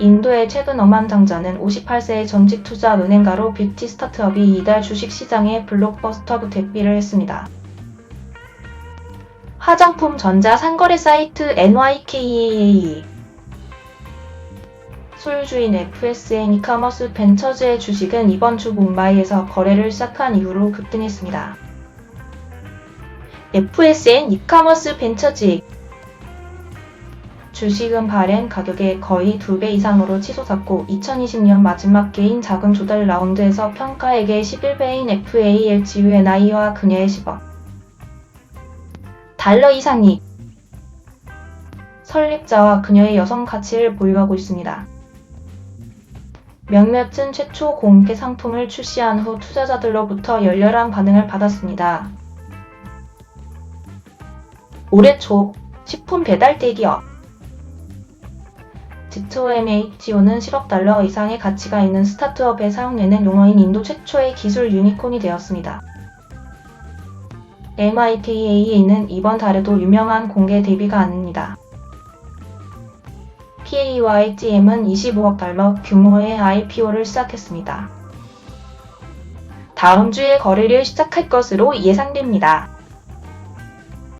인도의 최근 억만장자는 58세의 전직 투자 은행가로 뷰티 스타트업이 이달 주식시장에 블록버스터 대비를 했습니다. 화장품 전자 상거래 사이트 NYKEA 소유주인 FSN 이카머스 벤처즈의 주식은 이번 주 뭄바이에서 거래를 시작한 이후로 급등했습니다. FSN 이카머스 벤처즈 주식은 발행 가격의 거의 2배 이상으로 치솟았고 2020년 마지막 개인 자금 조달 라운드에서 평가액의 11배인 FAL 나이와 그녀의 10억 달러 이상이 설립자와 그녀의 여성 가치를 보유하고 있습니다. 몇몇은 최초 공개 상품을 출시한 후 투자자들로부터 열렬한 반응을 받았습니다. 올해 초 식품 배달 대기업 지토MHO는 10억 달러 이상의 가치가 있는 스타트업에 사용되는 용어인 인도 최초의 기술 유니콘이 되었습니다. MITA는 이번 달에도 유명한 공개 데뷔가 아닙니다. PAYGM은 25억 달러 규모의 IPO를 시작했습니다. 다음 주에 거래를 시작할 것으로 예상됩니다.